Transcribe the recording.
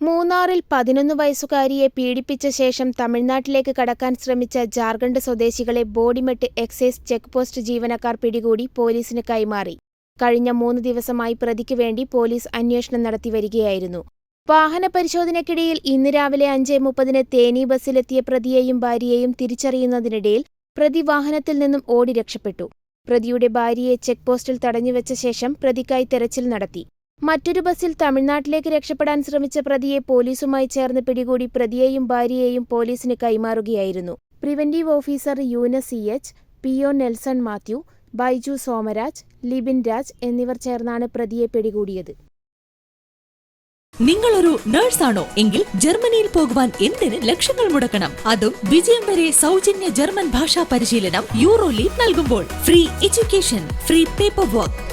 മൂന്നാറിൽ പതിനൊന്ന് വയസ്സുകാരിയെ പീഡിപ്പിച്ച ശേഷം തമിഴ്നാട്ടിലേക്ക് കടക്കാൻ ശ്രമിച്ച ജാർഖണ്ഡ് സ്വദേശികളെ ബോഡിമെട്ട് എക്സൈസ് ചെക്ക് പോസ്റ്റ് ജീവനക്കാർ പിടികൂടി പോലീസിന് കൈമാറി. കഴിഞ്ഞ മൂന്ന് ദിവസമായി പ്രതിക്ക് വേണ്ടി പോലീസ് അന്വേഷണം നടത്തിവരികയായിരുന്നു വാഹന പരിശോധനയ്ക്കിടയിൽ ഇന്ന് രാവിലെ അഞ്ച് മുപ്പതിന് തേനി ബസ്സിലെത്തിയ പ്രതിയെയും ഭാര്യയെയും തിരിച്ചറിയുന്നതിനിടയിൽ പ്രതി വാഹനത്തിൽ നിന്നും ഓടി രക്ഷപ്പെട്ടു. പ്രതിയുടെ ഭാര്യയെ ചെക്ക് പോസ്റ്റിൽ തടഞ്ഞുവെച്ച ശേഷം പ്രതിക്കായി തെരച്ചിൽ നടത്തി. മറ്റൊരു ബസ്സിൽ തമിഴ്നാട്ടിലേക്ക് രക്ഷപ്പെടാൻ ശ്രമിച്ച പ്രതിയെ പോലീസുമായി ചേർന്ന് പിടികൂടി പ്രതിയെയും ഭാര്യയെയും പോലീസിന് കൈമാറുകയായിരുന്നു. Preventive officer Yunus C H P O Nelson Mathew Baiju Somaraj Libin Raj എന്നിവർ ചേർന്നാണ് പ്രതിയെ പിടികൂടിയത്. നിങ്ങളൊരു നേഴ്സാണോ എങ്കിൽ ജർമ്മനിയിൽ പോകുവാൻ എന്തിന് ലക്ഷങ്ങൾ മുടക്കണം? അതും വിജയം വരെ സൗജന്യ ജർമ്മൻ ഭാഷാ പരിശീലനം യൂറോ ലീഗ് നൽകുമ്പോൾ. Free education free paper work